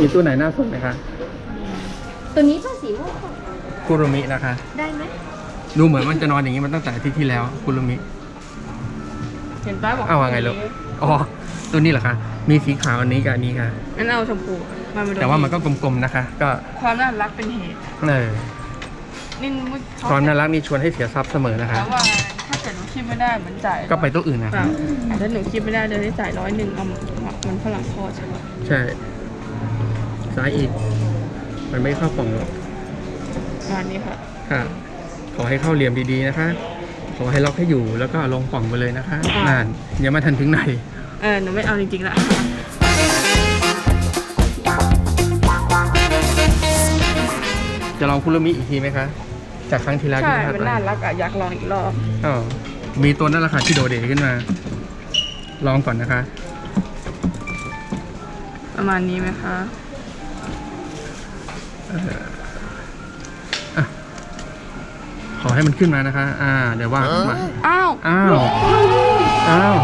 มีตัวไหนน่าสนไหมคะ ตัวนี้ป้าสีม่วงค่ะคุรุมินะคะ ได้ไหมดูเหมือนมันจะนอนอย่างนี้มาตั้งแต่อาที่ที่แล้ว คุรุมิ เห็นป้าบอกเอาว่าไงลูก อ๋อ ตัวนี้เหรอคะ มีสีขาวอันนี้กับอันนี้ค่ะ งั้นเอาชมพูมาดูแต่ว่ามันก็กลมๆนะคะ ก็ความน่ารักเป็นเหตุเออนี่มุดชอบความน่ารักนี่ชวนให้เสียทรัพย์เสมอนะคะแล้วว่าถ้าเกิดหนูคิดไม่ได้เหมือนจ่ายก็ไปตัวอื่นนะเปล่าคะถ้าหนูคิดไม่ได้เดือนนี้จ่ายร้อยหนึ่งเอามันฝรั่งทอดใช่ไหมใช่ ซ้ายอีก มันไม่เข้ากล่องหรอกงานนี้ค่ะ ค่ะ ขอให้เข้าเหลี่ยมดีๆนะคะ ขอให้ล็อกให้อยู่แล้วก็ลงกล่องไปเลยนะคะนั่นยังไม่ทันถึงไหน เออหนูไม่เอาจริงๆละจะลองคุรุมิอีกทีไหมคะ จากครั้งที่แล้วใช่ที่พลาดมันไปน่ารักอะ อยากลองอีกรอบอ๋อมีตัวนั่นแหละค่ะที่โดดเด่นขึ้นมา ลองก่อนนะคะ ประมาณนี้ไหมคะ ขอให้มันขึ้นมานะคะ อ่า เดี๋ยวว่ากันมา อ้าว อ้าว อ้าว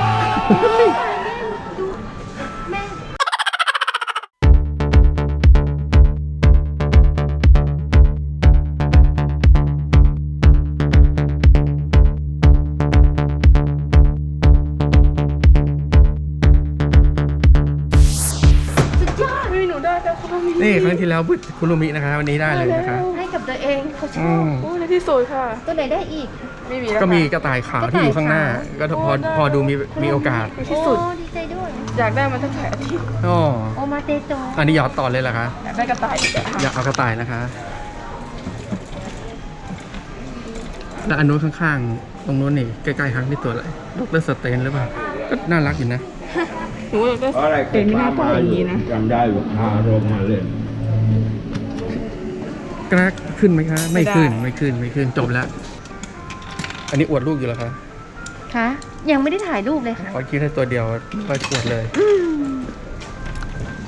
นี่ครั้งที่แล้วพุทธคุรุมินะคะวันนี้ได้เลยนะคะ ให้กับตัวเองเขาชอือบมโอ้ในที่สุดค่ะ ตัวไหนได้อีก ไม่มีแล้วก็มีค่ะกระต่ายขาวที่อยู่ข้างหน้า ก็พอพอดูมีมีโอกาสในที่สุดโอ้ดีใจด้วย อยากได้มันตั้งแต่อาทิตย์อ๋อโอมาเตโตอันนี้หยอดต่อเลยเหรอคะอยากได้กระต่ายอีกอะอยากเอากระต่ายนะคะ แล้วอันนู้นข้างๆ ตรงนู้นนี่ใกล้ๆฮังนี่ตัวอะไรดรสเตนหรือเปล่าก็น่ารักอยู่นะ หนูอยากได้อะไรเป็นไม่น่าตายอย่างนี้นะจำได้ลูกค้าโรมมาเล่นกราขึ้นไหมคะ ไม่ขึ้นไม่ขึ้นไม่ขึ้นจบแล้ว อันนี้อวดลูกอยู่แล้วคะคะยังไม่ได้ถ่ายรูปเลยค่ะขอคิดให้ตัวเดียวก็อวดเลย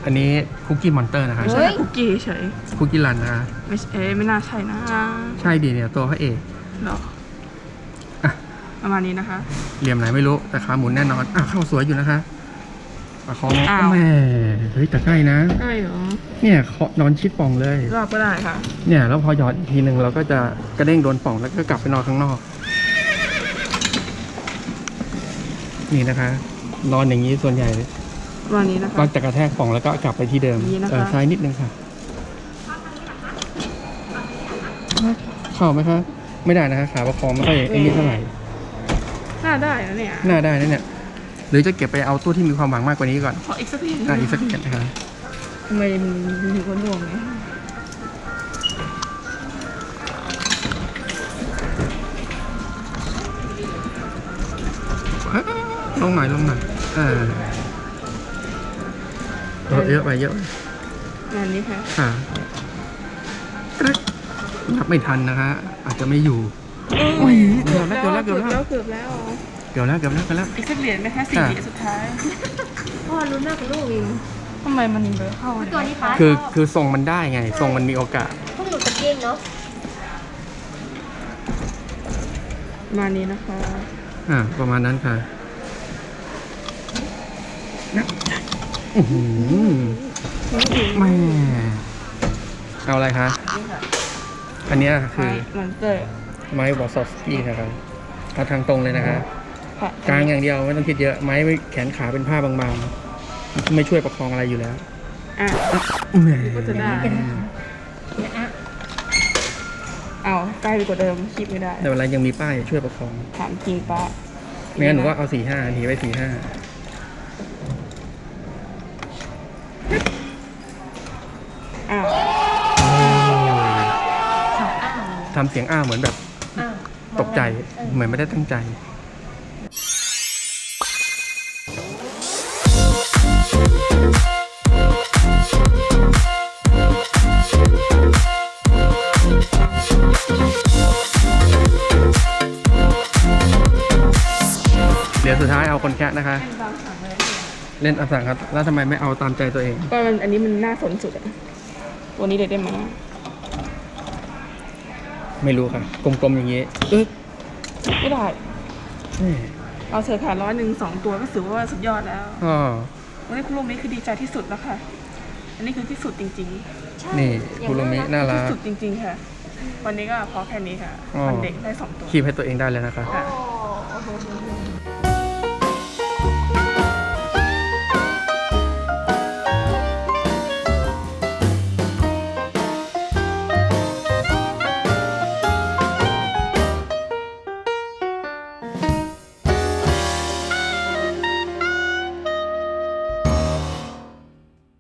อันนี้คุกกี้มอนเตอร์นะคะเฮ้ใช่ยคุกกี้เฉยคุกกี้รันนะคะไม่ใช่เอ๊ะไม่น่าใช่นะ ใช่ดีเนี่ยตัวพระเอกหรออะประมาณนี้นะคะ เหลี่ยมไหนไม่รู้แต่ขาหมุนแน่นอนอะเข้าสวยอยู่นะคะ ประคองอ้าว แม่เฮ้ยแต่ใกล้นะ ใช่เหรอเนี่ยเขานอนชิดป่องเลย รอบก็ได้ค่ะ เนี่ยแล้วพอหยอดอีกทีหนึ่งเราก็จะกระเด้งโดนป่องแล้วก็กลับไปนอนข้างนอก นี่นะคะ นอนอย่างนี้ส่วนใหญ่ประมาณนี้นะคะก็จะกระแทกป่องแล้วก็กลับไปที่เดิมอย่างนี้นะคะ เออซ้ายนิดนึงค่ะ เข้าไหมคะ ไม่ได้นะคะ ขาประคองไม่ค่อยไอ้นี่เท่าไหร่ น่าได้นะเนี่ยน่าได้นะเนี่ย หรือจะเก็บไปเอาตู้ที่มีความหวังมากกว่านี้ก่อนขออีกสักทีอะอีกสักเหรียญนะคะทำไมมันมีคนดวงเนี่ยเอ้ยลงหน่อยลงหน่อยเออเออเยอะไปเยอะไปงานนี้ค่ะค่ะกระนับไม่ทันนะคะอาจจะไม่อยู่อุ้ยเกือบแล้วเกือบแล้วเกือบแล้ว เกือบแล้ว เกือบแล้วเกือบแล้วเกือบแล้ว อีกสักเหรียญไหมคะสี่ค่ะเหรียญสุดท้าย พ่อรุ้นมากกว่าลูกอีกทำไมมันเบอร์เข้าตัวนี้ป้าคือคือทรงมันได้ไงทรงมันมีโอกาส พวกหนูตะเกียงเนาะประมาณนี้นะคะ อ่าประมาณนั้นค่ะอื้อหือแม่เอาอะไรคะนี่ค่ะอันเนี้ยคือ ไม้มันเตอร์ไม้วอซอฟสกี้นะครับเอาทางตรงเลยนะคะ ค่ะกลางอย่างเดียวไม่ต้องคิดเยอะไม้แขนขาเป็นผ้าบางๆ ไม่ช่วยประคองอะไรอยู่แล้วอะแหมก็จะได้เอาใกล้ไปกว่าเดิมคิดไม่ได้แต่เวลายังมีป้ายช่วยประคองถามจริงป้าไม่งั้นหนูก็เอาสี่ห้าหนีไว้สี่ห้าอ้าวทำเสียงอ้าวเหมือนแบบอ้าวตกใจเออเหมือนไม่ได้ตั้งใจ เดี๋ยวสุดท้ายเอาคนแคะนะคะเป็นบางสั่งเลยเล่นอสังครับ แล้วทำไมไม่เอาตามใจตัวเอง ก็มันอันนี้มันน่าสนสุดอะตัวนี้เลยได้ไหมไม่รู้ค่ะ กลมๆอย่างนี้อึ๊กไม่ได้ นี่เอาเธอค่ะร้อยหนึ่งสองตัวก็ถือว่าสุดยอดแล้วอ๋อวันนี้คุณลุงนี้คือดีใจที่สุดแล้วค่ะ อันนี้คือที่สุดจริงใช่นี่อย่งคุโรมิรักน่าๆ รัที่กสุดจริง ๆค่ะ วันนี้ก็พอแค่นี้ค่ะอ๋อวันเด็กได้สองตัว คีบให้ตัวเองได้แล้วนะคะโอ้